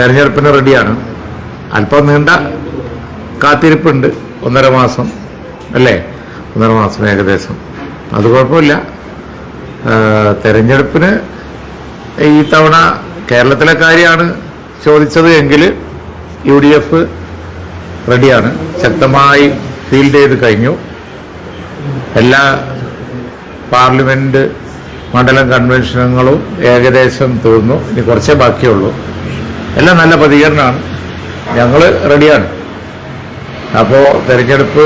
തെരഞ്ഞെടുപ്പിന് റെഡിയാണ്. അല്പം നീണ്ട കാത്തിരിപ്പുണ്ട്. ഒന്നര മാസം അല്ലേ? ഒന്നര മാസം ഏകദേശം. അത് കുഴപ്പമില്ല. തെരഞ്ഞെടുപ്പിന് ഈ തവണ കേരളത്തിലെ കാര്യമാണ് ചോദിച്ചത് എങ്കിൽ യു ഡി എഫ് റെഡിയാണ്. ശക്തമായി ഫീൽഡ് ചെയ്ത് കഴിഞ്ഞു. എല്ലാ പാർലമെന്റ് മണ്ഡലം കൺവെൻഷനുകളും ഏകദേശം തീർന്നു. ഇനി കുറച്ചേ ബാക്കിയുള്ളൂ. എല്ലാം നല്ല പ്രതികരണമാണ്. ഞങ്ങൾ റെഡിയാണ്. അപ്പോൾ തെരഞ്ഞെടുപ്പ്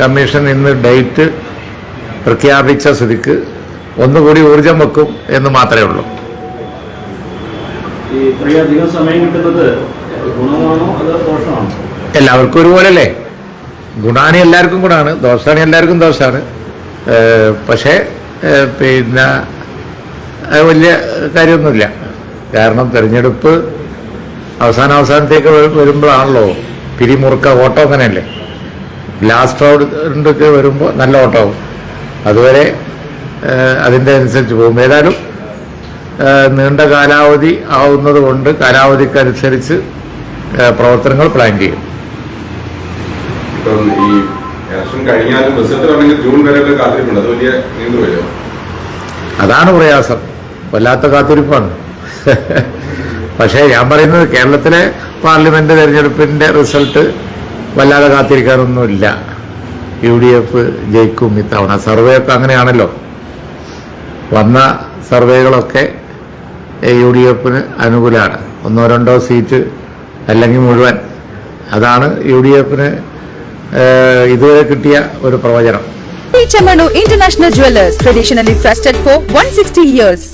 കമ്മീഷൻ ഇന്ന് ഡേറ്റ് പ്രഖ്യാപിച്ച സ്ഥിതിക്ക് ഒന്നുകൂടി ഊർജം വെക്കും എന്ന് മാത്രമേ ഉള്ളൂ. എല്ലാവർക്കും ഒരുപോലല്ലേ? ഗുണാണ് എല്ലാവർക്കും ഗുണമാണ് ദോഷാണി എല്ലാവർക്കും ദോഷമാണ് പക്ഷേ പിന്നെ വലിയ കാര്യമൊന്നുമില്ല. കാരണം തിരഞ്ഞെടുപ്പ് അവസാന അവസാനത്തേക്ക് വരുമ്പോഴാണല്ലോ പിരിമുറുക്ക ഓട്ടം അങ്ങനെയല്ലേ? ലാസ്റ്റ് റൗണ്ടൊക്കെ വരുമ്പോൾ നല്ല ഓട്ടമാവും അതുവരെ അതിന്റെ അനുസരിച്ച് പോകും. ഏതായാലും നീണ്ട കാലാവധി ആവുന്നത് കൊണ്ട് കാലാവധിക്കനുസരിച്ച് പ്രവർത്തനങ്ങൾ പ്ലാൻ ചെയ്യും. ഈ ഇലക്ഷൻ കഴിഞ്ഞാലും റിസൾട്ട് വരണമെങ്കിൽ ജൂൺ വരെയൊക്കെ കാത്തിരിപ്പുണ്ട്? അത് വലിയ നീണ്ടു അതാണ് പ്രയാസം. വല്ലാത്ത കാത്തിരിപ്പാണ്. പക്ഷേ ഞാൻ പറയുന്നത് കേരളത്തിലെ പാർലമെന്റ് തെരഞ്ഞെടുപ്പിന്റെ റിസൾട്ട് വല്ലാതെ കാത്തിരിക്കാനൊന്നുമില്ല. യു ഡി എഫ് ജയിക്കും ഇത്തവണ. സർവേ ഒക്കെ അങ്ങനെയാണല്ലോ. വന്ന സർവേകളൊക്കെ യു ഡി എഫിന് അനുകൂലമാണ്. ഒന്നോ രണ്ടോ സീറ്റ് അല്ലെങ്കിൽ മുഴുവൻ. അതാണ് യു ഡി എഫിന് ഇതുവരെ കിട്ടിയ ഒരു പ്രവചനം. Chamano International Jewelers, traditionally trusted for 160 years.